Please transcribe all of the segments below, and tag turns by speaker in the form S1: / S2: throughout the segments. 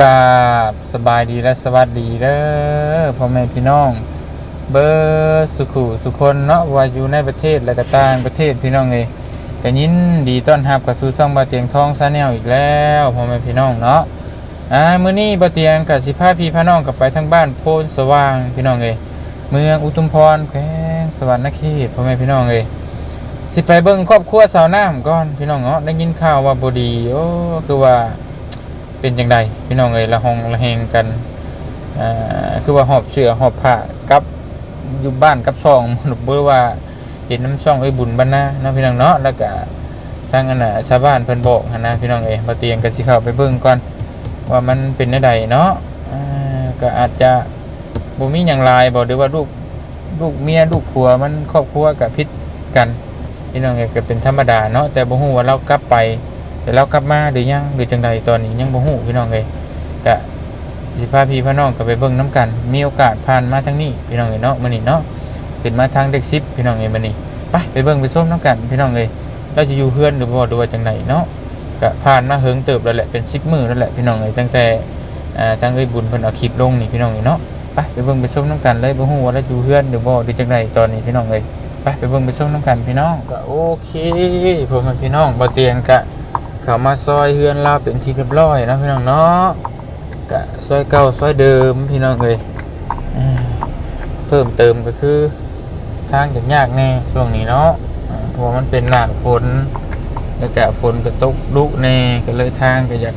S1: กาบสบายดีและสวัสดีเด้อพ่อแม่พี่น้อง เบอร์สุขุสุคนเนาะว่าอยู่ในประเทศและก็ต่างประเทศพี่น้องเอยก็ยินดีต้อนรับกับสู่ช่องบาเตียงทองซาแนลอีกแล้วพ่อแม่พี่น้องเนาะอ่ามื้อนี้บาเตียงกับสิพาพี่พาน้องกลับไปทางบ้านโพนสว่างพี่น้องเอยเมืองอุทุมพรแขวงสวรรณเขตพ่อแม่พี่น้องเอยสิไปเบิ่งครอบครัวสาวน้ำก่อนพี่น้องเนาะได้ยินข่าวว่าบดีโอ้คือว่า เป็นจังไดพี่น้องเอ้ยละหองละแหงกันคือว่าหอบเสือหอบผ้ากับอยู่บ้านกับช่องบ่รู้ว่าเห็นน้ำช่องไอ้บุญบรรณาเนาะพี่น้องเนาะแล้วก็ทางอันน่ะชาวบ้านเพิ่นบอกนะพี่น้องเอ้ยมาเตียงกันสิเข้าไปเบิ่งก่อนว่ามันเป็นจังไดเนาะก็อาจจะบ่มีหยังหลายบ่หรือว่าลูกลูกเมียลูกผัวมันครอบครัวก็ผิดกันพี่น้องเอ้ยก็เป็นธรรมดาเนาะแต่บ่ฮู้ว่าเรากลับไป เดี๋ยวเรากลับมาหรือยังหรือจังใดตอนนี้ยังบ่ฮู้พี่น้องเลยกะสิพาพี่พาน้องก็ไปเบิ่งน้ำกัน มีโอกาสผ่านมาทางนี้พี่น้องเอ้ยเนาะมื้อนี้เนาะขึ้นมาทางเด็กซิปพี่น้องเอ้ยมื้อนี้ไปไปเบิ่งไปส้มน้ำกันพี่น้องเอ้ยเราจะอยู่เฮือนหรือบ่หรือว่าจังใดเนาะก็ผ่านมาเฮิงเติบแล้วแหละเป็น10มื้อแล้วแหละพี่น้องเอ้ยตั้งแต่อ่าทางเอ้ยบุญเพิ่นเอาคลิปลงนี่พี่น้องเอ้ยเนาะไปไปเบิ่งไปส้มน้ำกันเลยบ่ฮู้ว่าเราอยู่เฮือนหรือบ่หรือจังใดตอนนี้พี่น้องเอ้ยไปไปเบิ่งไปส้มน้ำกันพี่น้องก็โอเคพ่อแม่พี่น้องบ่เตียงกะ เขามาซอยเฮือนเราเป็นที่เรียบร้อยนะพี่น้องเนาะกะซอยเก่าซอยเดิมพี่น้องเลยเพิ่มเติมก็คือทางจะยากแน่ช่วงนี้เนาะเพราะมันเป็นหนาฝนแล้วก็ฝนก็ตกดุกแน่ก็เลยทางก็อยาก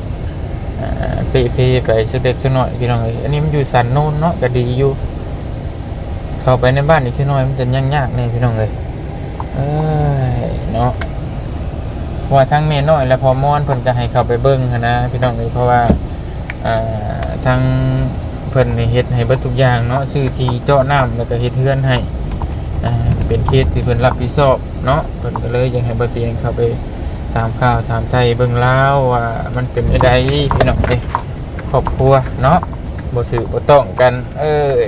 S1: อ่าเปเพไปสเด็กสักหน่อยพี่น้องเลยอันนี้มันอยู่สันโน้นเนาะก็ดีอยู่ เข้าไปในบ้านอีกสักหน่อยมันจะยากยากแน่พี่น้องเลยเนาะ ว่าทั้งเมน้อยและพอมอนเพิ่นก็ให้เข้าไปเบิ่งหั้นนะพี่น้องเอ้ยเพราะว่าอ่าทางเพิ่นนี่เฮ็ดให้เบิดทุกอย่างเนาะซื้อที่เจาะน้ำแล้วก็เฮ็ดเฮือนให้อ่าเป็นเคสที่เพิ่นรับผิดชอบเนาะเพิ่นก็เลยอยากให้บ่เตียงเข้าไปถามข่าวถามไทยเบิ่งลาวว่ามันเป็นจังไดพี่น้องเอ้ยครอบครัวเนาะบ่ถือบ่ต้องกันเอ้ย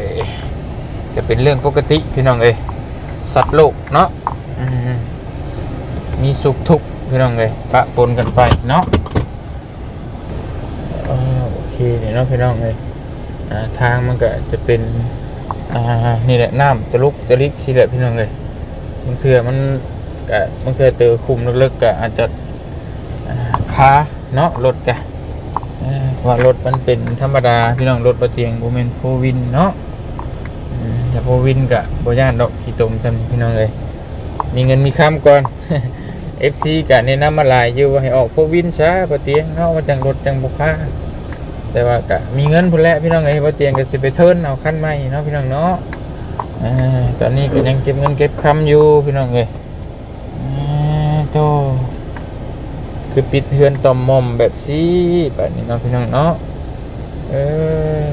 S1: จะเป็นเรื่องปกติพี่น้องเอ้ยสัตว์โลกเนาะอืมมีสุขทุกข์ พี่น้องเลยปะปนกันไปเนาะโอเคเนี่ยเนาะพี่น้องเลยทางมันก็จะเป็นอ่านี่แหละน้ำตะลุกตะลิกที่แหละพี่น้องเลยบางเทื่อมันก็บางเทื่อเจอคุมลึกๆก็อาจจะอ่าค้าเนาะรถกะว่ารถมันเป็นธรรมดาพี่น้องรถประเตียงโบเมนโฟวินเนาะอืมแต่โฟวินกะโบย่านดอกขี้ตมจำพี่น้องเลยมีเงินมีค้ำก่อน FC ก็แนะนำมาหลายอยู่ว่าให้ออกพวกวินช้าปะเตียงเนาะมันจังรถจังบุค่าแต่ว่าก็มีเงินพุ่นแหละพี่น้องเอ้ยปะเตียงก็สิไปเทิร์นเอาคันใหม่เนาะพี่น้องเนาะอ่าตอนนี้ก็ยังเก็บเงินเก็บคำอยู่พี่น้องเอ้ยอ่าโตคือปิดเฮือนต่อมมอมแบบซี่แบบนี้เนาะพี่น้องเนาะเอ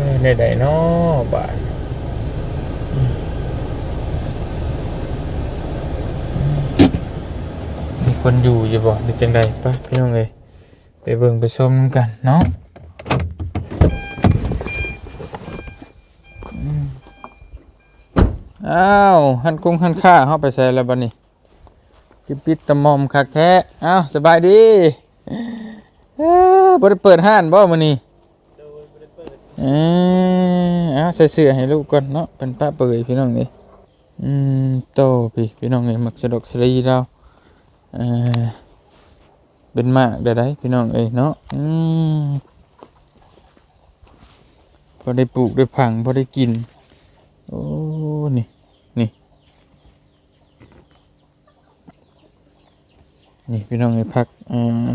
S1: อในใดเนาะบาท คนอยู่อยู่บ่หรือจังใดไปพี่น้องเอ้ยไปเบิ่งไปชมนำกันเนาะอืมอ้าวหันกุ้งหันข้าเข้าไปใส่แล้วบัดนี้คือปิดตะมอมคักแท้อ้าวสบายดีเอ้อบ่ได้เปิดห้านบ่มื้อนี้เอออ้าวใส่เสื้อให้ลูกก่อนเนาะเป็นป้าเปื่อยพี่น้องเอ้ยอืมโตพี่พี่น้องเอ้ยมักสะดอกสะดีเรา เออเป็นมากได้ได้พี่น้องเอ้ยเนาะอืมพอได้ปลูกได้ผังพอได้กิน โอ้ นี่ นี่ นี่พี่น้องเอ้ยผักเอ่อ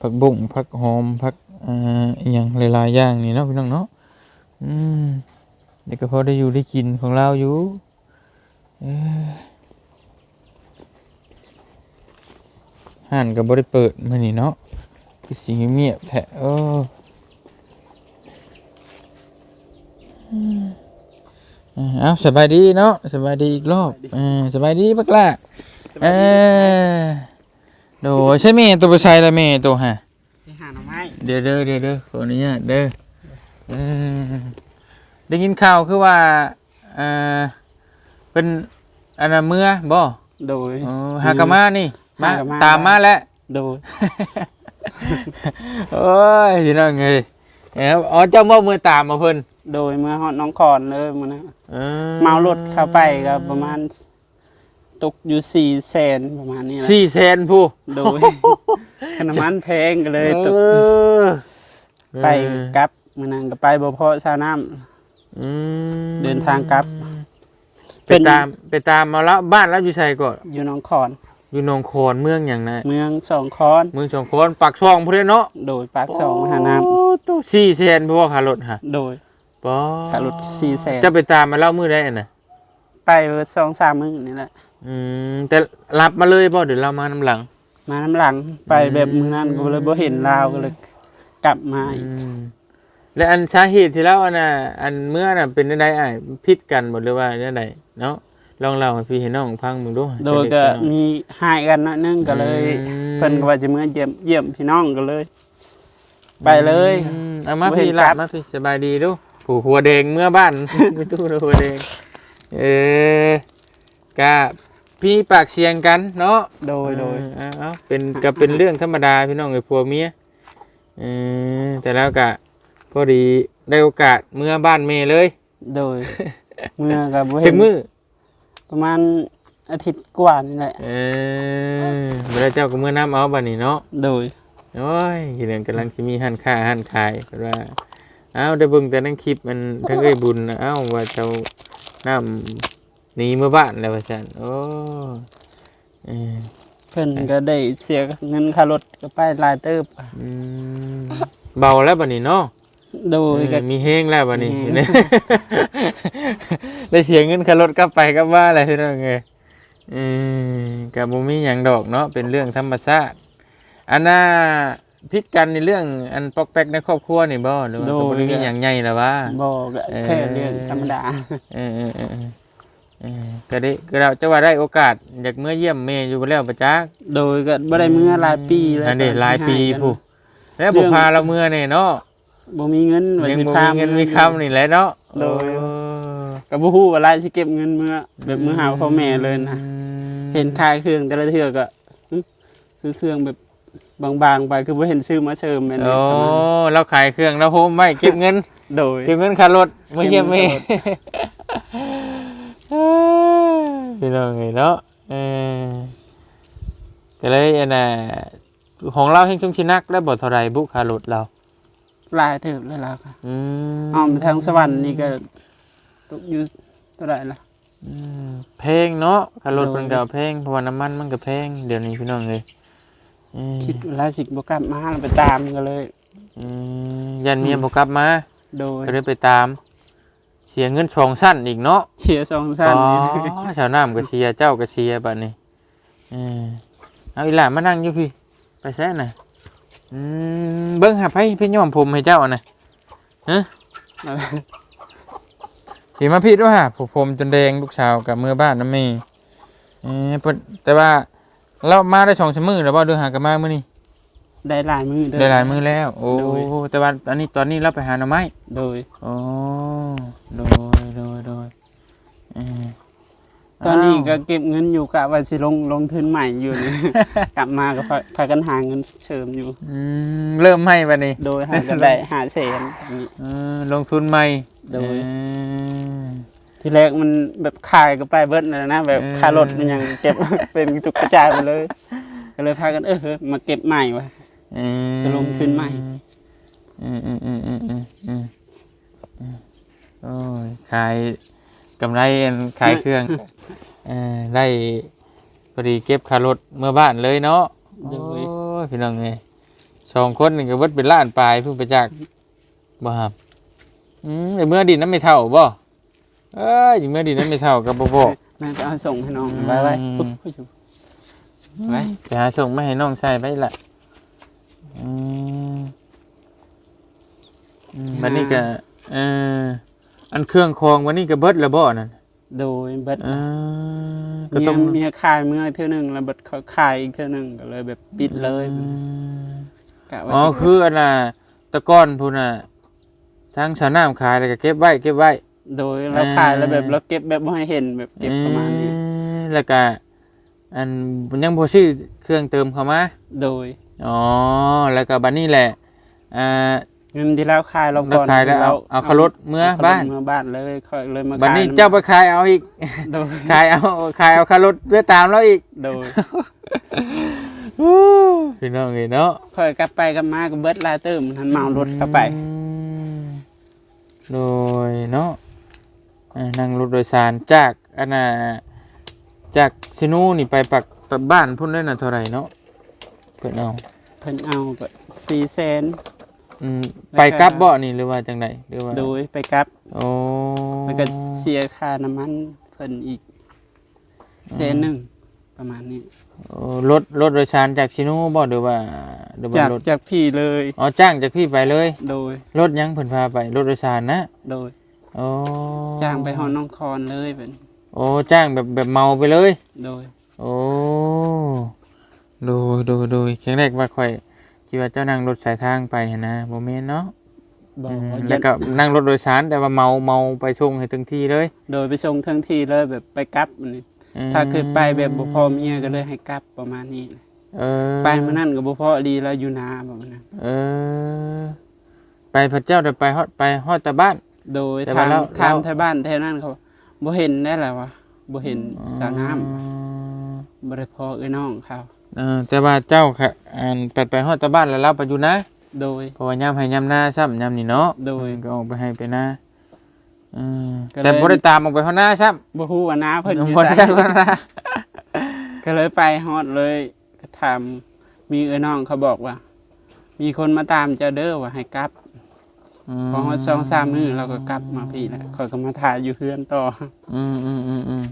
S1: ผักบุ้งผักหอมผักเอ่ออย่างหลายๆอย่างนี่เนาะพี่น้องเนาะอืมนี่ก็พอได้อยู่ได้กินของเราอยู่เออ ห้านก็บ่ได้เปิดมื้อนี้เนาะคือสิเงียบๆแท้เอออืมอ่าเอาสบายดีเนาะสบายดีอีกรอบเออสบายดีบักล่ะเออโดใช่แม่ตัวบ่ใช่ละแม่ตัวฮะ
S2: ไปหาหน่อไม้
S1: เดี๋ยวเด้อเดี๋ยวเด้อขออนุญาตเด้อเออได้ยินข่าวคือว่าเอ่อเป็นอันน่ะเมื่อบ่
S2: โดย
S1: อ๋อฮากามานี่ มา
S2: ฮากามา
S1: ตามมาแล้ว
S2: โดย
S1: โอ้ยพี่น้องเอ้ยเอ้าอ๋อเจ้าบ่มือตามมาเพิ่น
S2: โดยเมื่อฮอดน้องคอนเลยมื้อนะ
S1: ออ
S2: เมารถเข้าไปก็ประมาณตกอยู่สี่แสนประมาณนี้แหละ
S1: สี่แสนผู้
S2: โดยขนมมันแพงก็เลยตก
S1: เออ
S2: ไปกลับมื้อนั้นก็ไปบ่พอชาวน้ำ
S1: อืม
S2: เดินทางกลับ
S1: ไปตามไปตามมาแล้วบ้านแล้วอยู่ไสก่อน
S2: อยู่หน้องคอน
S1: อยู่หนองคอนเมืองหยังนะ
S2: เมืองสองคอน
S1: เมืองสองคอนปากช่องพุ่นเด้เนาะ
S2: โดยปากสองมหาน้
S1: โอ้ตู้สี่แสนพวกขารถฮะำ
S2: โดย
S1: ปอ
S2: ขารถสี่แสน
S1: จะไปตามมาเล่ามือได้น่ะ
S2: ไปสองสามมื้อนี่แหละ
S1: อืมแต่รับมาเลยบ่เดี๋ยวเรามาน้ำหลัง
S2: มาน้ำหลังไปแบบมื้อนั้นก็เลยบ่เห็นลาวก็เลยกลับมาอีก
S1: อืมและอันสาเหตุที่แล้วอันน่ะอันเมื่อน่ะเป็นได้อ้ายผิดกันหมดหรือว่าได้ไดเนาะ ลองเล่าให้พี่ให้น้องฟังมึงดู
S2: โดยก็มีหายกันหน้อยนึงก็เลย
S1: อืม
S2: เพิ่นก็ว่าจะมาเยี่ยมเยี่ยมพี่น้องก็เลย ไปเลย
S1: อืมเอามา
S2: บ่เห็
S1: พี่
S2: น
S1: หลั
S2: ครับบ
S1: มาพี่สบายดีดูผู้หัวแดงเมื่อบ้านไม่ตู้หัวแดงเออกะพี่ปากเสียงกันเนาะ
S2: โดยโดย
S1: เออเอาๆเป็นก็เป็นเรื่องธรรมดาพี่น้องไอ้ผัวเมียเออแต่แล้วกะพอดีได้โอกาสเมื่อบ้านเมเลย
S2: โดยเมื่อก็บ่
S1: ถึ
S2: เห็น
S1: งมือ
S2: ประมาณอาทิตย์กว่านี่แหละ
S1: เออเวลาเจ้าก็เมื่อน้ำเอาบัดนี้เนาะ
S2: โดย
S1: โอ้ยกี่เรื่องกำลังสิมีหันค่าหันขายเพิ่นว่าเอ้าได้เบิ่งแต่ในคลิปมันทั้งเอ้ยบุญนะเอ้าว่าเจ้าน้ำหนีเมื่อบ้านแล้วว่าซั่นโอ้เออ
S2: เพิ่นก็ได้เสียเงินค่ารถก็ไปหลายเติบ
S1: อืมเบาแล้วบัดนี้เนาะ
S2: โดยก็
S1: เออมีเฮงแล้วบัดนี้
S2: มีเฮง
S1: ได้เสียเงินค่ารถกลับไปกลับมาอะไรพี่น้องเอ้ยเออก็บ่มีหยังดอกเนาะเป็นเรื่องธรรมชาติอันน่ะพิดกันในเรื่องอันปอกแป๊กในครอบครัวนี่บ่หรือว่าก็บ่ได้มีหยังใหญ่แล้ววะ
S2: บ่ก็แค่เรื่องธรรมดา
S1: เออเออเออเออเออก็ได้ก็เราจะว่าได้โอกาสอยากเมื่อเยี่ยมเมย์อยู่แล้วประจักษ์
S2: โดยก็บ่ได้เมื่อหลายปีแล้ว
S1: อันนี้หลายปี
S2: ให้กัน
S1: ผู้แล้วบุพาเราเมื่อเนี่ยเนาะ
S2: บ่มีเงินว่า
S1: ยัง
S2: สิ
S1: บ่
S2: พา
S1: มีเงินมีคำนี่แหละเนาะ
S2: โดย
S1: โอ้
S2: ก็บ่ฮู้ว่าหลายสิเก็บเงินเมื่อแบบมื้อหาพ่อแม่เลยนะเห็นขายเครื่องแต่ละเทื่อก็หึคือเครื่องแบบบางๆไปคือบ่เห็นชื่อมาเชิมแม่น
S1: โอ้
S2: ประมาณ
S1: เราขายเครื่องเราโฮมไม่เก็บเงิน
S2: โดย
S1: เก็บเงินค่ารถเมื่อเยี่ยมเมย์
S2: เก็บเงินค่ารถ
S1: พี่น้องไงเนาะเออก็เลยอันน่ะของเราเฮงชงชินักได้บ่เท่าไรบุค่ารถเรา
S2: ห ลายเทิบแล้วล่ะค่ะ
S1: อืม
S2: อ้อมไปทางสวรรค์นี่ก็ตกอยู่เท่าไหร่ล่ะ
S1: อืมแพงเนาะค่ารถ
S2: โดย
S1: มันก็แพงเพราะว่าน้ำมันมันก็แพงเดี๋ยวนี้พี่น้องเลยอืม
S2: คิดว่าหลายสิบ่กลับมาแล้วไปตามก็เลย
S1: อืมยันเมียบ่กลับมา
S2: โดย
S1: ก็เลยไปตาม เสียเงินสองสั้นอีกเนาะ
S2: เชียร์สองท่าน
S1: อ๋อ
S2: นี่
S1: ชาวน้ำก็เชียร์เจ้าก็เชียร์บัดนี้เออเอาอีหลานมานั่งอยู่พี่ ไปแซ่น่ะ อืมเบิ่งหาไผพี่ย้อมผมให้เจ้าน่ะฮะพี่มาพี่ด้วยฮะผมผมจนแดงลูกสาวกับมือบ้านน้ำเมย์เออเพิ่นแต่ว่าเรามาได้สองสามมื้อแล้วบ่เดือหากันมามื้อนี้
S2: ได้หลายมือเด้อ
S1: ได้หลายมื้อแล้ว โอ้
S2: โดย
S1: แต่ว่าตอนนี้ตอนนี้เราไปหาหน่อไม้
S2: โดย
S1: โอ้โดยโดยโดยเออ
S2: ตอนนี้ก็า
S1: ว
S2: เก็บเงินอยู่กะว่าสิลงลงทุนใหม่อยู่นี่ กลับมาก็พาพากันหาเงินเชิมอยู่
S1: อืมเริ่มไหมบัดนี้
S2: โดยหากันได้หาแสนนี่
S1: เออลงทุนใหม่
S2: โดย
S1: เออ
S2: ทีแรกมันแบบขายก็ไปเบิดแล้วนะแบบ
S1: เออ
S2: ค่ารถมันยังเก็บ เป็นตุกกระจายไปเลย ก็เลยพากันเออเฮ้ยมาเก็บใหม่วะ
S1: เออ
S2: จะลงทุนใหม่
S1: เออเออเออเออเออเออเออโอ้ยขายกำไรอันขายเครื่อง เออได้พอดีเก็บค่ารถเมื่อบ้านเลยเนาะ
S2: โด
S1: โอ้
S2: ย
S1: ยพี่น้องไงสองคนนี่ก็เบิดเป็นล้านปลายเพิ่งไปจากบ่ครับอืมแต่เมื่อดินนั้นไม่เท่าบ่เอ้ยเมื่อดินนั้นไม่เท่ากับบ่บอก
S2: น่าจะเอาส่งให้น้อง
S1: อืม
S2: ไว้ไว้ปุ๊บปุ๊บ
S1: ไว้ไปหาส่งมาให้น้องใส่ไว้ละอืมอืมวันนี้ก็เอ่ออันเครื่องคองวันนี้ก็เบิดแล้วบ่นั่น
S2: โดยเบิด
S1: เออก็
S2: เมี
S1: ต้
S2: ย
S1: อง
S2: เมียขายเมื่อเท่านึงแล้วเบิดเขาขายอีกเท่านึงก็เลยแบบปิดเลย
S1: อืม
S2: กะว่า
S1: อ๋อ
S2: สิ
S1: คืออันน่ะตะก้อนพูนน่ะทั้งชาวน้ำขายแล้วก็เก็บไว้เก็บไว้
S2: โดยเราขายแล้วแบบเราเก็บแบบไม่ให้เห็นแบบเก็บประมาณนี้
S1: เออแล้วก็อันยังบ่ซื้อเครื่องเติมเข้ามา
S2: โดย
S1: อ๋อแล้วก็บัดนี้แหละอ่า
S2: เงินที่แล้วขายเรา
S1: แล้ว
S2: ก่อน
S1: ขายแล้วเอาเอาเข้ารถเมื่อ
S2: เขรถ
S1: บ้าน
S2: เมื่อบ้านเลยค่อยเลยมา
S1: บัดนี้
S2: ขย
S1: เจ้าไปขายเอาอีก
S2: โดย
S1: ขายเอาขายเอาคารถเพื่อตามแล้วอีก
S2: โดย
S1: พี่น้องเอ้ยเนาะ
S2: ค่อยกลับไปกลับมาก็เบิดลายเติมทันเมารถเข้าไป
S1: อืมโดยเนาะเอ่อนั่งรถโดยสารจากอันน่ะจากซินูนี่ไปปักไปบ้านพุ่นได้น่ะเท่าไหร่เนาะเพิ่นเอา
S2: เพิ่นเอาก็สี่แสน
S1: อืม
S2: แล้วก็
S1: ไปกลับบ่นี่หรือว่าจังไดหรือว่า
S2: โดยไปกลับ
S1: โอ้
S2: แล้วก็เสียค่าน้ำมันเพิ่นอีกแสนหนึ่งประมาณนี้
S1: โอ้รถรถโดยสารจากซินูบ่หรือว่าหรือว่า
S2: จาก
S1: รถ
S2: จากพี่เลย
S1: อ๋อจ้างจากพี่ไปเลย
S2: โดย
S1: รถหยังเพิ่นพาไปรถโดยสารนะ
S2: โดย
S1: โอ้
S2: จ้างไปฮอนน้องคอนเลยเป็น
S1: โอ้จ้างแบบแบบเมาไปเลย
S2: โดย
S1: โอ้โดยโดยโดยครั้งแรกว่าค่อย คิดว่าเจ้านั่งรถสายทางไปหั้นนะโมเมนเนาะ
S2: บอก
S1: อืม
S2: ว่า
S1: แล้วก็นั่งรถโดยสารแต่ว่าเมาเมาไปชงให้ถึงที่เลย
S2: โดยไปส่งทั้งทีเลยแบบไปกลับอันนี้
S1: อืม
S2: ถ้าเคยไปแบบบ่พอเมียก็เลยให้กลับประมาณนี้
S1: เออ
S2: ไปมานั่นก็บ่พอดีแล้วอยู่นาแบบนั้น
S1: เออ ไปพระเจ้าเดี๋ยวไปฮอดไปฮอดแต่บ้าน
S2: โดย
S1: แต่
S2: ทา
S1: ว่างเรา
S2: ทาง
S1: เรา
S2: แถวบ้านแถวนั้นเขาบ่เห็นได้แหละวะบ่เห็นสระน้ำบ่ได้พอเอ้ยน้องเขา
S1: เออแต่ว่าเจ้าค่ะอันไปไปฮอดแต่บ้านแล้วเราไปอยู่นะ
S2: โดย
S1: เพราะว่ายามให้ยามหน้าซ้ำยามนี่เนาะ
S2: โดย
S1: ก็ออกไปให้ไปหน้าอืม
S2: ก็เลย
S1: แต่บ่ได้ตามออกไปฮอดหน้าซ้ำ
S2: บ่ฮู้ว่าน้าเพิ่นอยู่
S1: บ่ได้
S2: ไส
S1: ฮอดหน้า
S2: ก็เลยไปฮอดเลยก็ถามมีเอ้ยน้องเขาบอกว่า มีคนมาตามเจ้าเด้อว่าให้กลับพอฮอดสองสามมื้อเราก็กลับมาพี่แหละข่อยก็มาถ่ายอยู่เพื่อนต่อ
S1: อืมอืมอืมอืม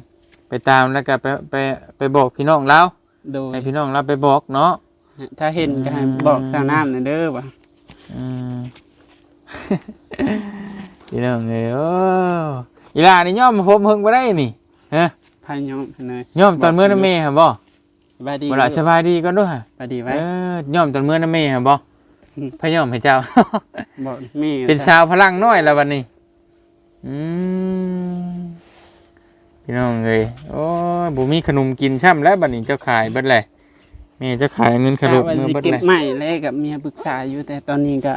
S1: ไปตามแล้วก็ไปไปไปบอกพี่น้องเรา
S2: โดย
S1: ให้พี่น้องเราไปบอกเนาะ
S2: ถ้าเห็นก็ให้บอกสาวน้ำหน่อยเด้อว่า
S1: อืมพี่น้องเอ้ยโอ้อีหลานี่ย่อมผมเพิ่งบ่ได้นี่ฮะ
S2: พายยอมให้หน่อย
S1: ย่อมตอนมื้อน้ำเมย์หั่นบ่
S2: สบายดี
S1: บ่ล่ะสบายดีก่อนเด้วยฮะ
S2: สบายดีไว้
S1: เออย่อมตอนมื้อน้ำเมย์หั่นบ่
S2: อืม
S1: พะย่อมให้เจ้า
S2: บอกแม่
S1: เป็นชาวพลังน้อยแล้ววันนี้อืม พี่น้องเอ้ยโอ้ยบ่มีขนมกินช่ำแล้วบัดนี้เจ้าขายเบิดแหละแม่เจ้าขายเงินขนม
S2: วัน
S1: เมื่อ
S2: สิ
S1: เบิด
S2: เก็บ
S1: แหละ
S2: ใหม่เลยกับเมียปรึกษาอยู่แต่ตอนนี้ก็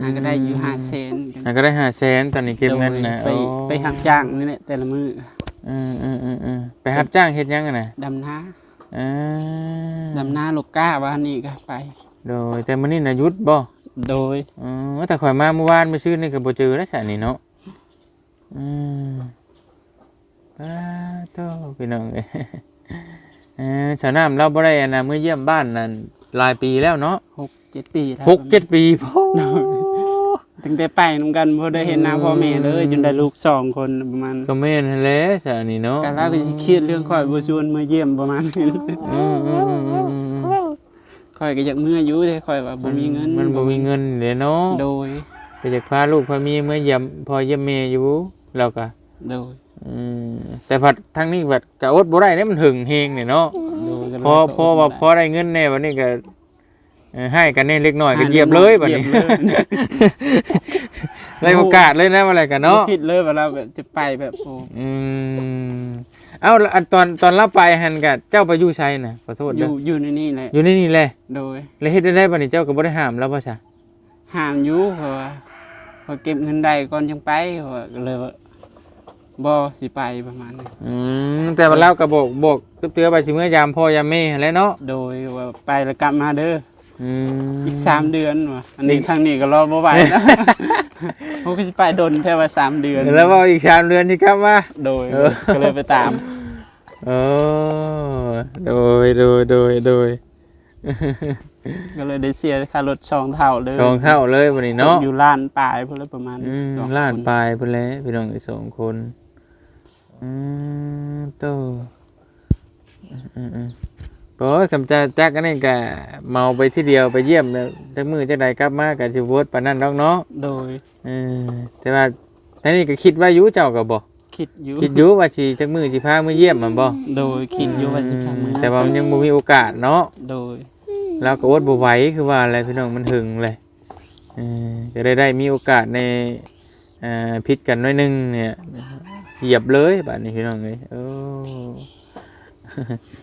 S2: หาก็ได้อยู่ห้าเซน
S1: อะก็ได้ห้าแสนตอนนี้เก็บเงินนะ
S2: ไป
S1: โอ้
S2: ไปทำจ้างนี่แหละแต่ละมือ
S1: อืมอืมอืมอืมไปรับจ้างเฮ็ดหยังกันนะ
S2: ดำน้า
S1: อ่า
S2: ดำน้าลูกก้าวันนี้ก็ไป
S1: โดยแต่มื้อนี้น่ะหยุดบ่
S2: โดย
S1: อ๋อแต่ข่อยมาเมื่อวานไปซื้อนี่ก็บ่เจอแล้วซะนี่เนาะอืม ป้าโตพี่น้องเอ้ยเออชาวน้ำเราบ่ได้อันน่ะมื้อเยี่ยมบ้านนั่นหลายปีแล้วเนาะ
S2: หกเจ็ดปีแล้ว
S1: หกเจ็ดปีพ่อ
S2: ตั้งแต่ไปนำกันบ่ได้เห็นหน้าพ่อแม่เลยจนได้ลูกสองคนประมาณ
S1: ก็แม่นหั่นแหละซะนี่เนาะ
S2: การลาก็สิเครียดเรื่องข่อยบ่ชวนมาเยี่ยมประมาณนี้
S1: อืมอืมอืมอืมอืม
S2: ข่อยก็อยากเมื่ออยู่แต่ข่อยว่าบ่มีเงิน
S1: มันบ่มีเงินเด้เนาะ
S2: โดย
S1: ไปจากพาลูกพาเมียเมื่อเยี่ยมพอเยี่ยมเมียอยู่เราก็
S2: โดย
S1: อืมแต่ผัดทั้งนี้ผัดกะอดบ่ได้เนี่ยมันหึงเฮงเนี่ยเนาะ
S2: โดยก็เลย
S1: พอพอว่าพอได้เงินแน่วันนี้ก็เอ่อให้กันแน่เล็กน้อยก็เหยียบเลยบัดนี้
S2: เหยียบเลย
S1: ได้โอกาสเลยนะว่าอะไรกันเนาะ
S2: บ่คิดเลยว่าเราแบบจะไปแบบโอ้
S1: อืมเอ้าแล้วอันตอนตอนเราไปหันกับเจ้าไปอยู่ไสน่ะขอโทษ
S2: อ
S1: เด้
S2: ยู่
S1: อ
S2: อยู่ในนี่แหละ
S1: อยู่ในนี่แหละ
S2: โดย
S1: แล้วเฮ็ดได้ได้บัดนี้เจ้าก็บ่ได้ห้ามแล้วบ่ซะ
S2: ห้ามอยู่เพราะว่าพอเก็บเงินได้ก่อนจังไปเพราะว่าก็เลยว่า บ่สิไปประมาณนี้
S1: อืมแต่ว่าเราก็บอกบอกเตือๆไปสิเมื่อยามพ่อยามแม่หั้นแหล้วเนาะ
S2: โดยว่าไปแล้วกลับมาเด้อ
S1: อืม
S2: อีกสามเดือนว่ะอันนี้ทางนี้ก็รอบ่ไหวนะ ผมก็สิไปดนแค่ว่าสามเดือน
S1: แล้วว่าอีกสามเดือนที่ครับว่า
S2: โดย
S1: เออ
S2: ก็เลยไปตาม
S1: โอ้โดยโดยโดยโดย
S2: ก็เลยได้เสียค่ารถช่องเท่าเลย
S1: สองเท่าเลยวันนี้เนาะ
S2: อยู่ล้านปลายพุ่นละประมาณ
S1: อืม
S2: สอง
S1: ล้าน
S2: ค
S1: ปลายเพิ่นแหล้วพี่น้องอีกสองคน อืมโตอืมอืมอืมโอ้ยคำจะจักอันนี้ก็เมาไปที่เดียวไปเยี่ยมแล้วแต่มือจังใดกลับมาก็สิโวดปานนั้นดอกเนาะ
S2: โดย
S1: เออแต่ว่าท่านี้ก็คิดว่าอยู่เจ้าก็บ่
S2: คิดอยู่
S1: คิดอยู่ว่าสิจักมือสิพามือเยี่ยมมันบ่
S2: โดยคิดอยู่ว่าสิพามือ
S1: แต่ว่ามันยังบ่มีโอกาสเนาะ
S2: โดย
S1: เราก็อดบ่ไหวคือว่าอะไรพี่น้องมันหึงเลยเออก็ได้ได้มีโอกาสในเอ่อพิษกันหน้อยหนึงเนี่ย เหยียบเลยบัดนี้พี่น้องเอ้ยโอ้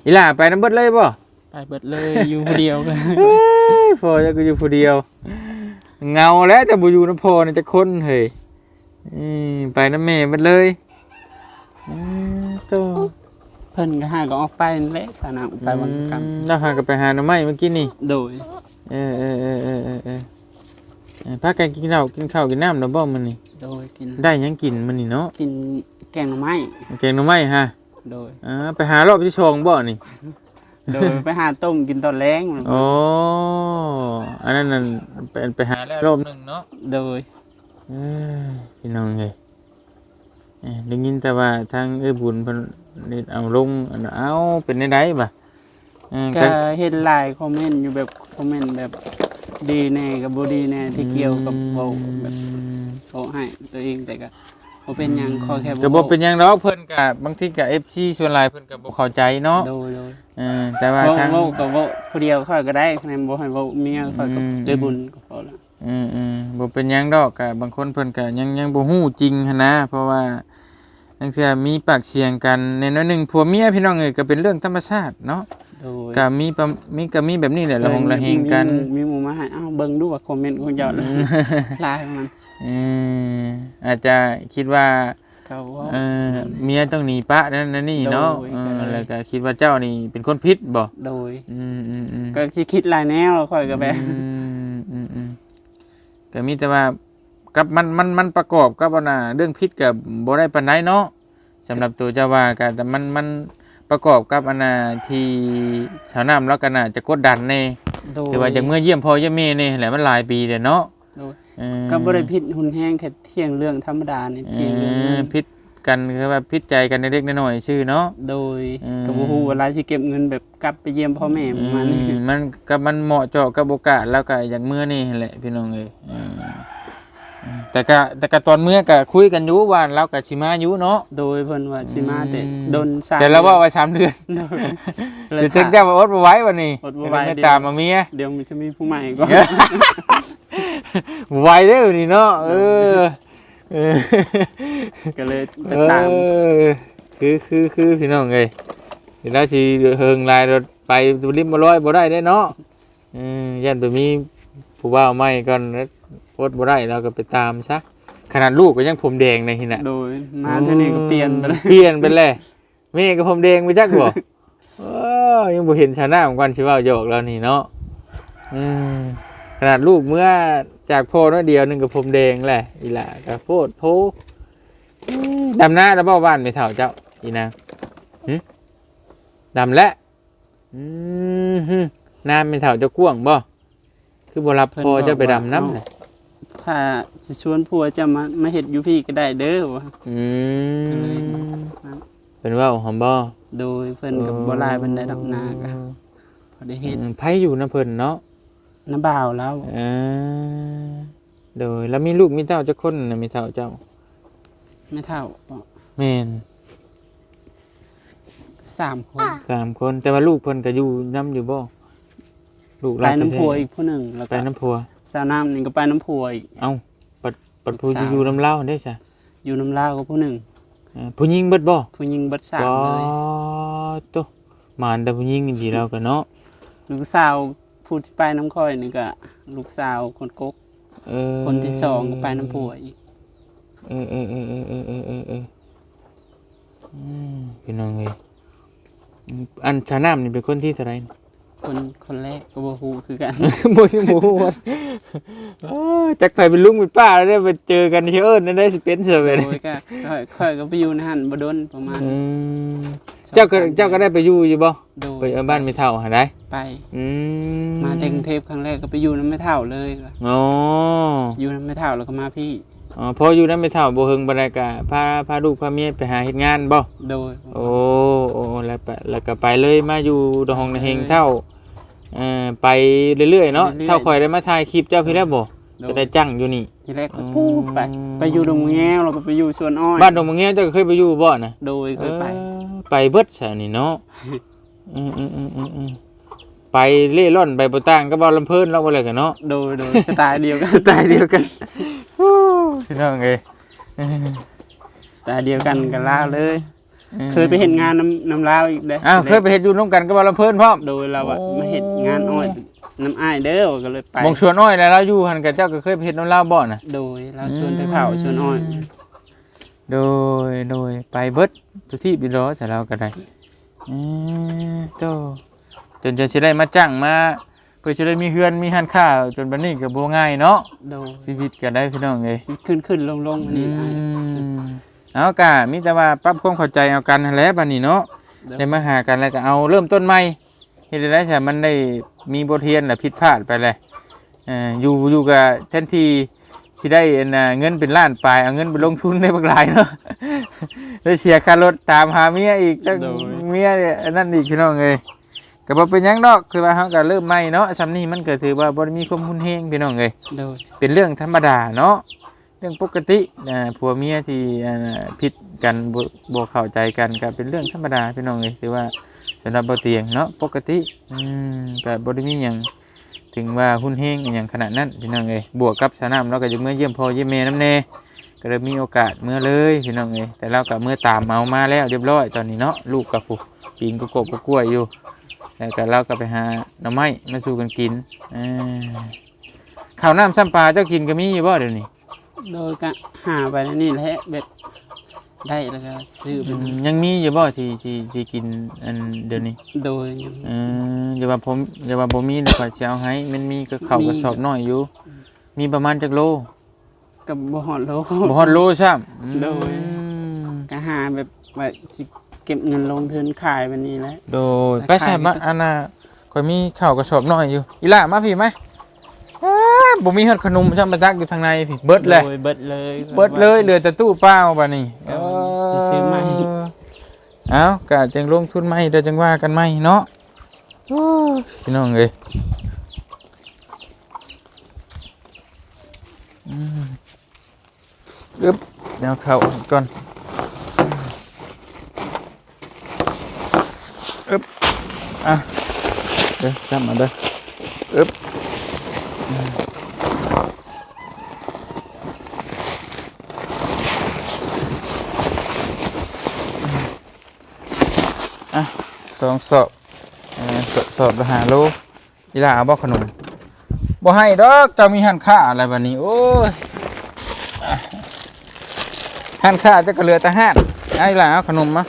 S1: อีหล่าไปน้ำเบิดเลยบ่
S2: ไปเบิดเลยอยู่ผู้เดียวกัน
S1: เอ้ยพอจะกูอยู่ผู้เดียวเงาแล้วแต่บ่อยู่น้ำพอนี่จะคนเฮ้ยอืมไปน้ำแม่เบิดเลยอืมโต
S2: เพิ่นก็หาก็ออกไปนั่นแหละสนามไปวันกรรม
S1: อืมแล้วหาก็ไปหาหน่อไม้เมื่อกี้นี่
S2: โดย
S1: เออเออเออเออเออเออเออพากันกินข้าวกินข้าวกินน้ำแล้วบ่มื้อนี้
S2: โดยกิน
S1: ได้หยังกินมื้อนี้เนาะ
S2: กินแกงหน่อไม้
S1: แกงหน่อไม้ฮะ
S2: โดย
S1: อ่าไปหารอบที่ชองบ่นี่
S2: โดยไปหาต้มกินตอนแรง
S1: โอ้อันนั้นนั่นไปไปหาแล้วรอบหนึงเนาะ
S2: โดย
S1: เอ้ยพี่น้องเอ้ยเอ้ยได้ยินแต่ว่าทางเอ้ยบุญเพิ่นนี่เอาลงอันนั้นเอาเป็นได้ไดบ่ะเออ
S2: ก็เห็นหลายคอมเมนต์อยู่แบบคอมเมนต์แบบดีแน่กับบ่ดีแน่ที่เกี่ยวกับเว้าแบบโอ้ให้ตัวเองแต่ก็ บ่เป็นหยังขอแค่
S1: ก็บ่เป็นหยังดอกเพิ่นก็บางทีก็ FC ส่วนหลายเพิ่นก็บ่เข้าใจเนาะ
S2: โดยโดย
S1: เออแต่ว่า
S2: เว้า
S1: ทาง
S2: เว้าก็เว้าผู้เดียวค่อยก็ได้คะแนนบ่ให้เว้าเมียค่อยก็
S1: อืม
S2: ได้บุญก็พอแล้ว
S1: อืมอืมบ่เป็นหยังดอกก็บางคนเพิ่นก็ยังยังบ่ฮู้จริงหันนะ เพราะว่าบางเทื่อมีปากเสียงกันในน้อยหนึงผัวเมียพี่น้องเอ้ยก็เป็นเรื่องธรรมชาติเนาะ
S2: โดย
S1: ก็มีประมีก็มีแบบนี้แหละละหงละเฮงกัน
S2: มีหมู่มาให้อ้าวเบิ่งดูว่าคอมเมนต์ของเจ้าหลายมัน
S1: เอออาจจะคิดว่า
S2: เขาเว้า
S1: เออเมียต้องหนีปะนั่นนั่นนี่เนาะ
S2: โดย
S1: เออ
S2: ก็เลย
S1: แล้วก็คิดว่าเจ้านี่เป็นคนพิษบ่
S2: โดย
S1: อืมอืมอืม
S2: ก็สิคิดหลายแนวค่อยก็แบบ
S1: อืมอืมอืมก็มีแต่ว่ากับมันมันมันประกอบกับว่าน่ะเรื่องพิษกับบ่ได้ปานใดเนาะสำหรับตัวเจ้าว่าก็แต่มันมันประกอบกับอันน่ะที่ชาวน้ำแล้วก็น่ะจะกดดันแน่
S2: โดย
S1: คือว่าจากเมื่อเยี่ยมพ่อเยี่ยมแม่นี่แหละมันหลายปีแล้วเนาะ
S2: โดย
S1: เออ
S2: ก็บ่ได้ผิดหุนแห้งแค่เที่ยงเรื่องธรรมดานี่
S1: เอ
S2: เพียงเรื่อง
S1: อ
S2: เงิน
S1: พิษกันคือว่าพิษใจกันเล็กๆน้อยๆชื่อเนาะ
S2: โดย
S1: อืม
S2: ก็บ่ฮู้เวลาสิเก็บเงินแบบกลับไปเยี่ยมพ่อแม่ประมาณนี้
S1: อืมมันกับมันเหมาะเจาะกับโอกาสแล้วก็อย่างเมื่อนี่แหละพี่น้องเอ้ยอืม แต่ก็แต่ก็ตอนเมื่อก็คุยกันอยู่ว่าเรากับชิมาอยู่เนาะ
S2: โดยเพิ่นว่าสิมาแต่
S1: อืม
S2: โดนสร้าง
S1: แต่เราว่าไว้สามเดือน
S2: โดย
S1: เดี๋ยวถึงจะมาอดบ่ไหว้วันนี้
S2: อดบ่ไหว
S1: ไม่ตามมาเมีย
S2: เดี๋ยวมันจะมีผู้ใหม่ก่อน
S1: บ่ไหวเด้อวันนี้เนาะเออเออ
S2: ก็เลยไป
S1: เอ
S2: ตาม
S1: อคือคือคือพี่น้องเอ้ยเดี๋ยวเราสิเฮิงลายรถไปริมบ่ร้อยบ่ได้ได้เนาะเออยันไปมีผู้ว่าใหม่ก่อนแล้ว อดบ่ได้เราก็ไปตามซะขนาดลูกก็ยังผมแดงในที่น่ะ
S2: โดยมาเท่านี้ก็เปลี่ยนไปเลย
S1: เปลี่ยนไปเลยแม่ก็ผมแดงไปจักบ่โอ้ยังบ่เห็นชาหน้าของกันสิเว้าหยอกแล้วนี่เนาะอืมขนาดลูกเมื่อจากพ่อน้อยเดียวหนึงกับผมแดงแหละอีหล่ะก็โพดโพอืมดำหน้าแล้วเบ้าบ้านไม่เท่าเจ้าอีนางหึดำแล้วอืมหึน้ำไม่เท่าเจ้ากว้างบ่คือบ่รับพ่อเจ้าไปดำน้ำเลย
S2: ถ้าสิชวนผัวจะมามาเฮ็ดอยู่พี่ก็ได้เด้อว่า
S1: อืม
S2: ก็เลยมา
S1: เป็นว่าหอมบ่
S2: โดยเพิ่นกับบ่หลายบันไดดอกนาก็พอได้เฮ็ด
S1: อืมไผอยู่นะเพิ่นเนาะ
S2: น้าบ่าวแล้ว
S1: เออโดยแล้วมีลูกมีเต้าเจ้าคนนะมีเต้าเจ้า
S2: ไม่เท่าบอก
S1: แม่น
S2: สามคน
S1: สามคนแต่ว่าลูกเพิ่นก็อยู่น้ำอยู่บ่ลูก
S2: ไป
S1: เรา
S2: น้ำพัว
S1: แท้
S2: อีกผู้หนึ่งแล้ว
S1: ๆไป
S2: ก็
S1: น้ำพัว
S2: สาวน้ำนี่ก็ไปน้ำพัวอีก
S1: เอ้าปัดปัดผู้
S2: ลูกสาว
S1: อยู่น้ำเล่าได้ใช่
S2: อยู่น้ำลาวก็ผู้หนึ่ง
S1: ผู้หญิงเบิดบ่
S2: ผู้หญิงเบัดสาม
S1: บ่
S2: เลย
S1: โตมานแต่ผู้หญิงจริงๆเราก็เนาะ
S2: ลูกสาวผู้ที่ไปน้ำค่อยนี่ก็ลูกสาวคนกก
S1: เออ
S2: คนที่สองก็ไปน้ำพัวอีก
S1: เออเออเออเออเออเออเออเอออืมพี่น้องเอ้ยอืมอันชาน้ำนี่เป็นคนที่เท่าไหร่
S2: คนคนแรกก็บ่ฮู้คือกัน
S1: หมูหมูวัดเอ้อจักไปเป็นลุงเป็นป้าแล้วได้ไปเจอกันเชื่อเอิญนั่นได้สิเป็นเสือไป
S2: โดยก็ค่อยค่อยก็ไปอยู่ในหันบ่โดนประมาณ
S1: อืมเจ้าก็เจ้าก็ได้ไปอยู่อยู่บ่
S2: โดย
S1: ไปเอาบ้านไม่เท่าหาได้
S2: ไป
S1: อืม
S2: มาเด็กรุงเทพครั้งแรกก็ไปอยู่น้ำไม่เท่าเลยก็
S1: อ๋อ
S2: อยู่น้ำไม่เท่าแล้วก็มาพี่
S1: อ๋อพออยู่นั้นไม่เท่าบ่เฮิงบ่ได้ก็พาพาลูกพาเมียไปหาเฮ็ดงานบ่
S2: โดย
S1: โอ้ โอ้แล้วไปแล้วก็ไปเลยมาอยู่ดองในเฮงเท่าเอ่อไปเรื่อยๆเนาะเท่าข่อยได้มาถ่ายคลิปเจ้าพี่แล้วบ่
S2: โด
S1: ก็
S2: ย
S1: ได้จังอยู่นี่
S2: ทีแรกก็พูดไปไปอยู่ดงแง้วแล้วก็ไปอยู่สวนอ้อย
S1: บ้านดงมะเงี้ยเจ้าก็เคยไปอยู่บ่น่ะ
S2: โดยเคยไป
S1: เออไปเบิดซะนี่เนาะอืมอืมอืมอืมอืมไปเล่ร่อนไปบ่ต่างก็บ่ลำเพิ่นเราบ่เลยกันเนาะ
S2: โดยโดยสไตล์เดียวกัน
S1: สไตล์เดียวกันพี่น้องเอ้ย
S2: สไตล์เดียวกันกันลาวเลย เคยไปเห็นงานน้ำน้ำลาวอีกเด้
S1: อ้าวเคยไปเฮ็ดอยู่ร่วมกันก็บ่ลำเพิ่นพร้อม
S2: โดยเราอะมาเห็นงานอ้อยน้ำอ้ายเด้อก็เลยไป
S1: มงชวนอ้อยแล้วเราอยู่หันกับเจ้าก็เคยไปเฮ็ดน้ำลาวบ่น่ะ
S2: โดยเราชวนไปเผาชวนอ้อย
S1: โดยโดยไปเบิดทุกที่บินรอแต่เราก็ได้เออโตจนจะสิได้มาจ้างมาเพื่อจะได้มีเฮือนมีหันข้าวจนบัดนี้ก็บ่ง่ายเนาะ
S2: โดย
S1: ชีวิตก็ได้พี่น้องเอ้ย
S2: ขึ้นขึ้นลงลงอัน
S1: อื
S2: นี้อ้าย
S1: ม เอากะมีแต่ว่าปรับความเข้าใจเอากันหั้นแหล้วบัดนี้เนาะ
S2: โดย
S1: ได้มาหากันแล้วก็เอาเริ่มต้นใหม่เฮ็ดได้ใช่มันได้มีบทเรียนน่ะผิดพลาดไปเลยเอ่ออยู่อยู่กับแทนที่สิได้อันน่ะเงินเป็นล้านปลายเอาเงินไปลงทุนได้บักหลายเนาะได้เสียค่ารถตามหาเมียอีกจังเมียอันนั้นอีกพี่น้องเอ้ยก็บ่เป็นหยังดอกคือว่าเฮาก็เริ่มใหม่เนาะซำนี้มันก็ถือว่าบ่ได้มีความรุนแรงพี่น้องเอ้ย
S2: โดย
S1: เป็นเรื่องธรรมดาเนาะ เรื่องปกตินะผัวเมียที่ผิดกันบ่บ่เข้าใจกันก็เป็นเรื่องธรรมดาพี่น้องเอ้ยถือว่าสำหรับบ่เตียงเนาะปกติอืมก็บ่ได้มีหยังถึงว่าหุ้นเฮงอย่างขนาดนั้นพี่น้องเอ้ยบวกกับสนามเราก็จะเมื่อเยี่ยมพ่อเยี่ยมแม่น้ำแน่ก็เลยมีโอกาสเมื่อเลยพี่น้องเอ้ยแต่เราก็เมื่อตามเมามาแล้วเรียบร้อยตอนนี้เนาะลูกกับผู้ปีนก็กบก็กล้วยอยู่แล้วก็เราก็ไปหาหน่อไม้มาสู่กันกินอ่าข้าวน้ำซ้ำปลาเจ้ากินก็มีอยู่บ่เดี๋ยวนี้
S2: โดยก็หาไปนี่แหละเบ็ดได้แล้วก็ซื้อ
S1: อื
S2: เป็น
S1: มยังมีอยู่บ่ที่ที่ที่กินอันเดี๋ยวนี้
S2: โดย
S1: เอออย่าว่าผมอย่าว่าบ่มีเดี๋ยวข้อยสิเอาให้มันมีก็ข้าว
S2: มี
S1: กระสอบน้อยอยู่ มีประมาณจักโล
S2: กับบ่ฮอดโล
S1: บ่ฮอดโลซ้ำอืม
S2: โดยก็หาแบบว่าสิเก็บเงินลงทุนขายแบบนี้แหละ
S1: โดย
S2: ราคา
S1: ไปใส่มาอันน่ะข้อยมีข้าวกระสอบน้อยอยู่อีหล่ามาพี่ไหมอ้า บ่มีฮอดขนมซ้ำประจักอยู่ทางในพี่เบิดเลย
S2: โดยเบิดเลย
S1: เบิดเลยเหลือแต่ตู้เปล่าบัดนี้
S2: เออสิซื้อใหม่
S1: เอ้ากะจังลงทุนใหม่เดี๋ยวจังว่ากันใหม่เนาะโอ้ยพี่น้องเอ้ยอืมอึ๊บเดี๋ยวเข้าก่อนอึ๊บอะเดี๋ยวจำมาเด้ออึ๊บ องสอบเอ่อสอบสอบละหาโลอีหลาเอาบ่ขนมบ่ให้ดอกเจะมีหันค่าอะไรบัดนี้โอ้ยอะหันค่าจะก็เหลือแต่หันไอ้หลาเอาขนมมา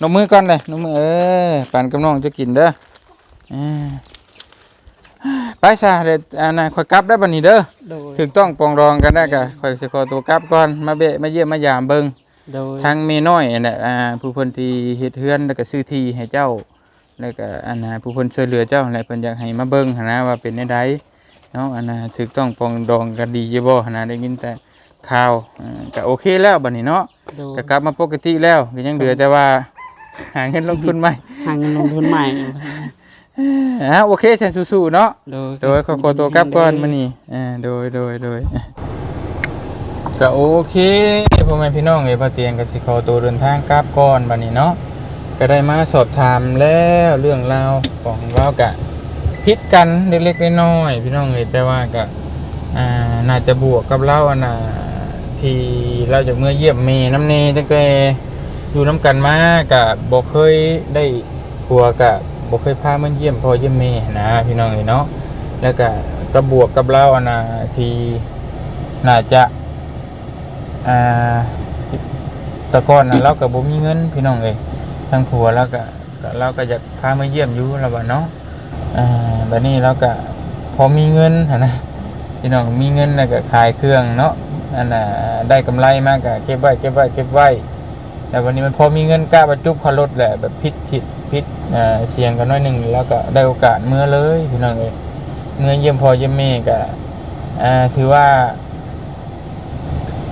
S1: นมมือก่อนเลยนมมือเออปานกำน้องจะกินเด้อเออไปซะเดี๋ยวอันน่ะค่อยกลับได้บัดนี้เด้อ
S2: โดย
S1: ถึงต้องปรองรองกันได้ก็ค่อยสิขอตัวกลับก่อนมาเบะมาเยี่ยมมายามเบิ่ง
S2: โดย
S1: ทางเมน้อยนั่นแหละอ่าผู้เพิ่นที่เฮ็ดเฮือนแล้วก็ซื้อที่ให้เจ้า แล้วก็อันน่ะผู้เพิ่นช่วยเหลือเจ้าแหละเพิ่นอยากให้มาเบิ่งหันนะว่าเป็นจังไดเนาะอันน่ะถูกต้องปรองดองกันดีอยู่บ่หันนะได้ยินแต่ข่าวอ่าก็โอเคแล้วบัดนี้เนาะ
S2: โดย
S1: ก็กลับมาปกติแล้วก็ยังเหลือแต่ว่า หาเงินลงทุนใหม่
S2: หาเงินลงทุนใหม่
S1: อ่าโอเคแทนสู้ๆเนาะ
S2: โดย
S1: โดยขอขอตัวกลับก่อนมื้อนี้อ่าโดยโดยโดยก็โอเคพ่อแม่พี่น้องเอ้ยบ่เตียงก็สิขอตัวเดินทางกลับก่อนบัดนี้เนาะ ก็ได้มาสอบถามแล้วเรื่องราวของเรากะพิดกันเล็กๆน้อยๆพี่น้องเห็นแต่ว่าก็อ่าน่าจะบวกกับเราอันน่ะที่เราจะเมื่อเยี่ยมเมน้ำเนตั้งแต่อยู่น้ำกันมากะบอกเคยได้ผัวกะบอกเคยพาเมันเยี่ยมพอเยี่ยมเมนะพี่น้องเห็นเนาะแล้วก็ก็บวกกับเราอันน่ะที่น่าจะอ่าตะกอนน่ะเราก็บ่มีเงินพี่น้องเอ้ย ทางผัวแล้วก็เราก็จะพามาเยี่ยมอยู่แล้วบ่เนาะอ่าบัดนี้เราก็พอมีเงินนะพี่น้องมีเงินแล้วก็ขายเครื่องเนาะอันน่ะได้กำไรมากก็เก็บไว้เก็บไว้เก็บไว้แต่วันนี้มันพอมีเงินกล้าประจุขารถแหละแบบพิษผิดพิษเสียงกันน้อยหนึ่งแล้วก็ได้โอกาสเมื่อเลยพี่น้องเอ้ยเมื่อเยี่ยมพอเยี่ยมแม่ก็ถือว่า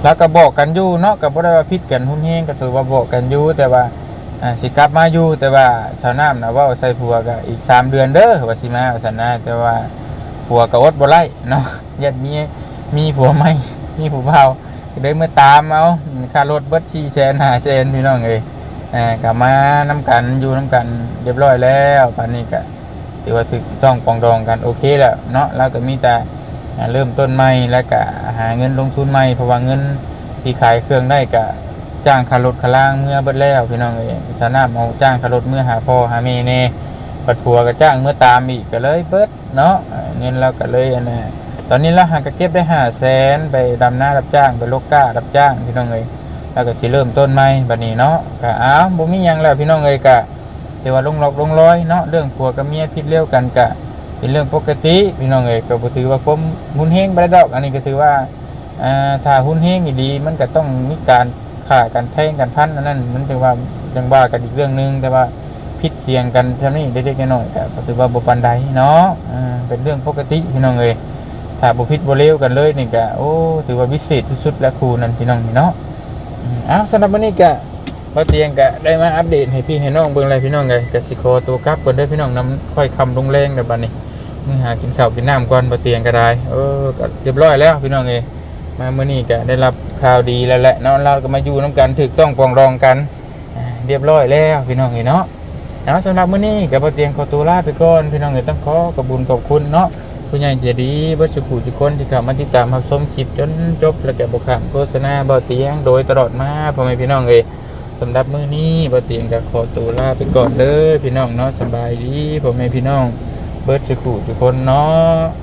S1: แล้วก็บอกกันอยู่เนาะก็บ่ได้ว่าพิษกันหุ้นเฮงก็ถือว่าบอกกันอยู่แต่ว่า อ่าสิกลับมาอยู่แต่ว่าชาวน้ำนะว่าใส่ผัวก็อีกสามเดือนเด้อว่าสิมาว่าสันนะแต่ว่าผัวก็อดบ่ไล่เนาะยัดมีมีผัวใหม่มีผัวเผาได้เมื่อตามเอาค่ารถเบิดชีแสนหาแสนพี่น้องเอ้ยอ่ากลับมาน้ำกันอยู่น้ำกันเรียบร้อยแล้วปานนี้ก็ถือว่าถูกต้องปองดองกันโอเคแล้วเนาะแล้วก็มีแต่เริ่มต้นใหม่แล้วก็หาเงินลงทุนใหม่เพราะว่าเงินที่ขายเครื่องได้ก็ จ้างคารถคาล่างเมื่อเบิดแล้วพี่น้องเอ้ยชาน้าเอาจ้างคารถเมื่อหาพ่อหาแม่แน่ปัดผัวก็จ้างเมื่อตามอีกก็เลยเบิดเนาะเงินเราก็เลยอันะตอนนี้เราหากก็เก็บได้ห้าแสนไปดำหน้ารับจ้างไปโลกก้ารับจ้างพี่น้องเอ้ยแล้วก็สิเริ่มต้นใหม่บัดนี้เนาะก็อ้าวบ่มีหยังแล้วพี่น้องเอ้ยก็แต่ว่าลงล็อกลงร้อยเนาะเรื่องผัวกับเมียผิดเร็วกันก็เป็นเรื่องปกติพี่น้องเอ้ยก็บ่ถือว่าผมหุนเฮงบ่ได้ดอก อันนี้ก็ถือว่าอ่าถ้าหุนเฮงดีมันก็ต้องมีการ ฆ่ากันแทงกันพันอันนั้นมันถือว่าจังว่ากันอีกเรื่องหนึง แต่ว่าพิษเสียงกันเท่านี้เล็กๆน้อยๆก็ถือว่าบ่ปานใดเนาะเป็นเรื่องปกติพี่น้องเอ้ยถ้าบ่พิษบ่เลวกันเลยนี่ก็โอ้ถือว่าวิเศษสุดแล้วครูนั่นพี่น้องเนาะอ้าสำหรับวันนี้ก็บ่เตียงก็ได้มาอัปเดตให้พี่ให้น้องเบิ่งเลยพี่น้องเอ้ยกสิขอตัวกลับก่อนเด้พี่น้องนํค่อยคำลงแรงเด้อบัดนี้มึงหากินข้าวกินน้ำก่อนบ่เตียงก็ได้เออก็เรียบร้อยแล้วพี่น้องเอ้ยมาเมื้อนี้ก็ได้รับ ข่าวดีแล้วแหละเนาะเราก็มาอยู่นํกันถูกต้องปรองดองกันเรียบร้อยแล้วพี่น้องเอ้ยเนาะสำหรับมื้อนี้กับเตียงขอตัวลาไปก่อนพี่น้องเอ๋ยต้องขอขอบคุญขอบคุณเนาะผู้ใหญ่ใจดีเบัสุขุทุคนที่เข้ามาติดตามรับชมคลิปจนจบแล้วก็บ่ข้ามโฆษณาบ่เตียงโดยตลอดมาพ่อแม่พี่น้องเอ๋ยสำหรับมื้อนี้บ่เตียงก็ขอตัวลาไปก่อนเด้อพี่น้องเนาะสบายดีพ่อแม่พี่น้องเบิดสุขุทุคนเนาะ